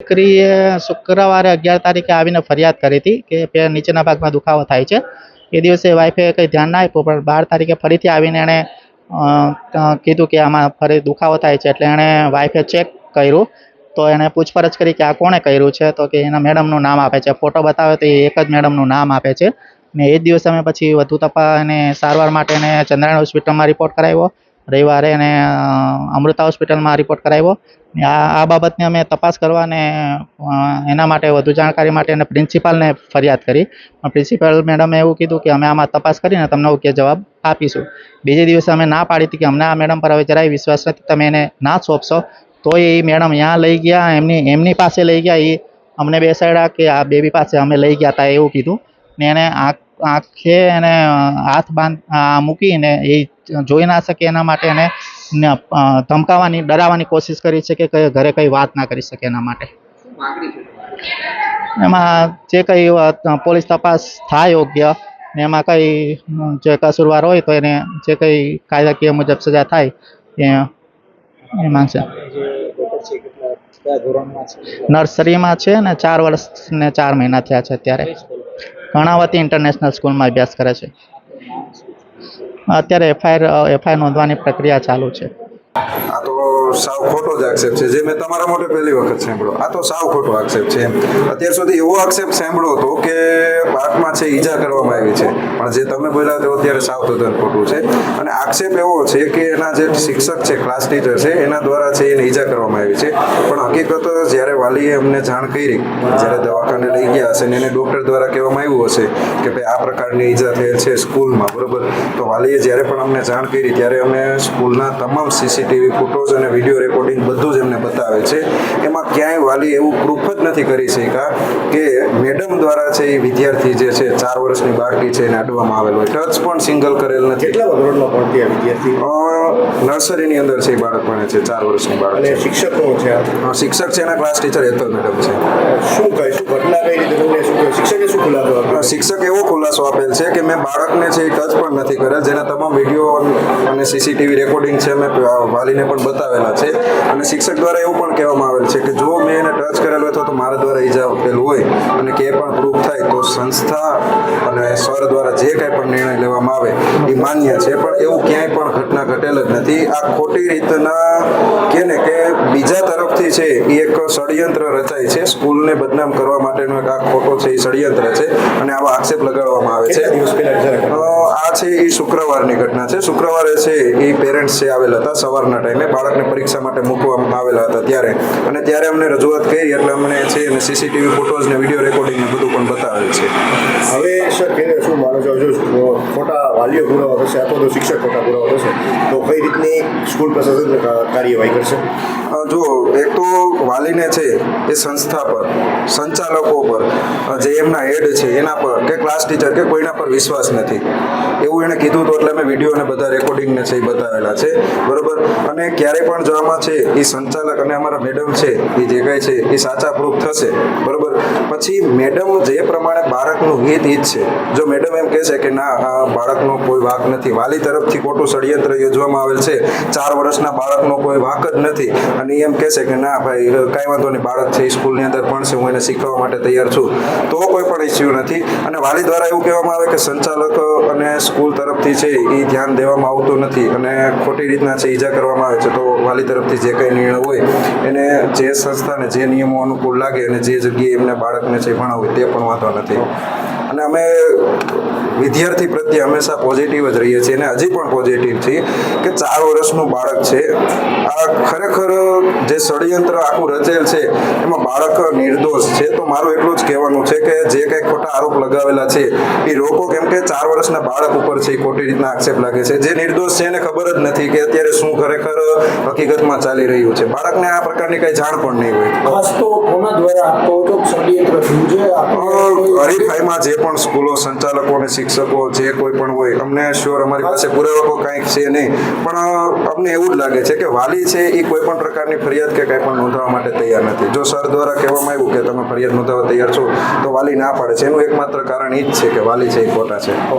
દીકરીએ શુક્રવારે અગિયાર તારીખે આવીને ફરિયાદ કરી હતી કે પેર નીચેના ભાગમાં દુખાવો થાય છે. એ દિવસે વાઈફે કંઈ ધ્યાન ના આપ્યું, પણ બાર તારીખે ફરીથી આવીને એણે કીધું કે આમાં ફરી દુખાવો થાય છે, એટલે એણે વાઈફે ચેક કર્યું. તો એણે પૂછપરછ કરી કે આ કોણે કર્યું છે? તો કે એના મેડમનું નામ આપે છે. ફોટો બતાવે તો એ એક જ મેડમનું નામ આપે છે. ને એ જ દિવસે અમે પછી વધુ તપાસ અને સારવાર માટે એને ચંદ્રાયણ હોસ્પિટલમાં રિપોર્ટ કરાવ્યો. રવિવારે એને અમૃતા હોસ્પિટલમાં રિપોર્ટ કરાવ્યો. આ આ બાબતની અમે તપાસ કરવા અને એના માટે વધુ જાણકારી માટે એને પ્રિન્સિપાલને ફરિયાદ કરી. પ્રિન્સિપાલ મેડમે એવું કીધું કે અમે આમાં તપાસ કરીને તમને ઓકે જવાબ આપીશું. બીજે દિવસે અમે ના પાડી હતી કે અમને આ મેડમ પર હવે જરાય વિશ્વાસ નથી. તમે એને ના સોંપશો. તો એ મેડમ ત્યાં લઈ ગયા, એમની એમની પાસે લઈ ગયા. એ અમને બેસાડ્યા કે આ બેબી પાસે અમે લઈ ગયા હતા એવું કીધું. ને એને આંખ, આંખે એને હાથ બાંધ મૂકીને એ જોઈ ના શકે એના માટે એને ધમકાવાની ડરાવવાની કોશિશ કરી છે કે ઘરે કંઈ વાત ના કરી શકે એના માટે. એમાં જે કંઈ પોલીસ તપાસ થાય યોગ્ય ને એમાં કંઈ જે કસૂરવાર હોય તો એને જે કંઈ કાયદાકીય મુજબ સજા થાય એ એ માંગશે નર્સરીમાં છે ને ચાર વર્ષ ને ચાર મહિના થયા છે અત્યારે. કર્ણાવતી ઇન્ટરનેશનલ સ્કૂલમાં અભ્યાસ કરે છે. અત્યારે એફઆઈઆર એફઆઈઆર નોંધવાની પ્રક્રિયા ચાલુ છે. આ તો સાવ ખોટો જ આક્ષેપ છે, જે મેં તમારા માટે પહેલી વખત સાંભળ્યો. આ તો સાવ ખોટો આક્ષેપ છે એમ. અત્યાર સુધી એવો આક્ષેપ સાંભળ્યો હતો કે પાકમાં છે, ઈજા કરવામાં આવી છે. પણ જે તમે બોલ્યા તો અત્યારે સાવ તદ્દન ખોટું છે. અને આક્ષેપ એવો છે કે એના જે શિક્ષક છે ક્લાસ ટીચર છે, એના દ્વારા છે એને ઈજા કરવામાં આવી છે. પણ હકીકત જ્યારે વાલીએ અમને જાણ કરી, જ્યારે દવાખાને લઈ ગયા હશે ને એને ડૉક્ટર દ્વારા કહેવામાં આવ્યું હશે કે ભાઈ આ પ્રકારની ઈજા થયેલ છે સ્કૂલમાં, બરોબર? તો વાલીએ જ્યારે પણ અમને જાણ કરી, ત્યારે અમે સ્કૂલના તમામ સીસીટીવી ફોટોઝ અને વીડિયો રેકોર્ડિંગ બધું જ એમને બતાવે છે. એમાં ક્યાંય વાલી એવું પ્રૂફ જ નથી કરી શક્યા કે મેડમ દ્વારા છે એ વિદ્યાર્થી જે છે ચાર વર્ષની બાળકી છે એને અડવામાં આવેલ હોય. ટચ પણ સિંગલ કરેલ નથી. કેટલા ધોરણમાં ભણતી આ વિદ્યાર્થી? નર્સરીની અંદર છે એ બાળક ભણે છે ચાર વર્ષની બાળક અને શિક્ષક કોણ છે શિક્ષક છે એના ક્લાસ ટીચર હેતલ મેડમ છે. શું કહે ખુલાસો શિક્ષક એવો ખુલાસો આપેલ છે કે મેં બાળકને છે એ ટચ પણ નથી કર્યા. જેના તમામ વીડિયો અને સીસીટીવી રેકોર્ડિંગ છે મેં વાલીને પણ બતાવેલા છે. અને શિક્ષક દ્વારા એવું પણ કહેવામાં આવેલ છે કે જો મેં એને ટચ કરેલો હતો તો મારા દ્વારા ઈજા આપેલ હોય અને કે પણ પ્રૂફ થાય તો સંસ્થા અને સ્વર દ્વારા જે કાંઈ પણ નિર્ણય લેવામાં આવે એ માન્ય છે પણ એવું ક્યાંય પણ ઘટના ઘટેલ જ નથી. આ ખોટી રીતના કે ને કે બીજા તરફથી છે એ એક ષડયંત્ર રચાય છે. સ્કૂલને બદનામ કરવા માટેનો એક આ ખોટો છે એ ષડયંત્ર છે અને આવા આક્ષેપ લગાડવામાં આવે છે. આ છે એ શુક્રવારની ઘટના છે. શુક્રવારે છે એ પેરેન્ટ્સ છે આવેલા હતા સવારના ટાઈમે. બાળકને પરીક્ષા માટે મૂકવામાં આવેલા હતા ત્યારે. અને ત્યારે અમને રજૂઆત કરી એટલે અમને છે અને સીસીટીવી ફોટોઝ ને વીડિયો રેકોર્ડિંગ ને બધું છે. હવે સર શું માનો છો? જો ખોટા વાલીઓ પુરાવા થશે અથવા તો શિક્ષક ખોટા થશે તો કઈ રીતની સ્કૂલ પ્રશાસન કાર્યવાહી કરશે? જો એક તો વાલીને છે એ સંસ્થા પર, સંચાલકો પર જે એમના હેડ છે, એના પર કે ક્લાસ ટીચર કે કોઈના પર વિશ્વાસ નથી. એવું એણે કીધું હતું એટલે મેં વીડિયો અને બધા રેકોર્ડિંગને છે એ બતાવેલા છે, બરોબર? અને ક્યારે પણ જો આમાં છે એ સંચાલક અને અમારા મેડમ છે, એ જે કાંઈ છે એ સાચા પ્રૂફ થશે, બરોબર? પછી મેડમ જે પ્રમાણે બાળકનું હિત હિત છે જો મેડમ એમ કહે છે કે ના, આ બાળકનો કોઈ વાંક નથી. વાલી તરફથી ખોટું ષડયંત્ર યોજવામાં આવેલ છે. ચાર વર્ષના બાળકનો કોઈ વાંક જ નથી. અને એમ કહેશે કે, ના ભાઈ કાંઈ વાંધો નહીં. બાળક છે સ્કૂલની અંદર ભણશે હું એને શીખવા માટે તૈયાર છું. તો કોઈ પણ ઇસ્યુ નથી. અને વાલી દ્વારા એવું કહેવામાં આવે કે સંચાલક અને સ્કૂલ તરફથી છે એ ધ્યાન દેવામાં આવતું નથી. અને ખોટી રીતના છે, ઈજા કરવામાં આવે છે. તો વાલી તરફથી જે કંઈ નિર્ણય હોય, એને જે સંસ્થાને જે નિયમો અનુકૂળ લાગે અને જે જગ્યાએ એમને બાળકને છે ભણાવવું તે પણ વાંધો નથી. અને અમે વિદ્યાર્થી પ્રત્યે હંમેશા પોઝિટિવ જ રહીએ છીએ અને હજી પણ પોઝિટિવ છીએ કે ચાર વર્ષનું બાળક છે. આ ખરેખર જે ષડયંત્ર આખું રચેલ છે એમાં બાળક નિર્દોષ છે. તો મારું એટલું જ કહેવાનું છે કે જે કંઈ ખોટા આરોપ લગાવેલા છે એ રોકો કેમ કે ચાર વર્ષના બાળક ઉપર છે એ ખોટી રીતના આક્ષેપ લાગે છે. જે નિર્દોષ છે એને ખબર જ નથી કે અત્યારે શું ખરેખર હકીકતમાં ચાલી રહ્યું છે. બાળકને આ પ્રકારની કઈ જાણ પણ નહીં હોય. ખાસ તો કોના દ્વારા? આપતો હતો ષડયંત્ર થયું છે હરીફાઈમાં જે પણ સ્કૂલો સંચાલકો અને શિક્ષકો જે કોઈ પણ હોય, અમને શ્યોર અમારી પાસે પુરાવો કાંઈક છે નહીં. પણ અમને એવું જ લાગે છે કે વાલી છે એ કોઈ પણ પ્રકારની ફરિયાદ કે કાંઈ પણ નોંધવા માટે તૈયાર નથી. જો સર દ્વારા કહેવામાં આવ્યું કે તમે ફરિયાદ નોંધાવવા તૈયાર છો, તો વાલી ના પાડે છે. એનું એકમાત્ર કારણ એ જ છે કે વાલી છે એ ખોટા છે.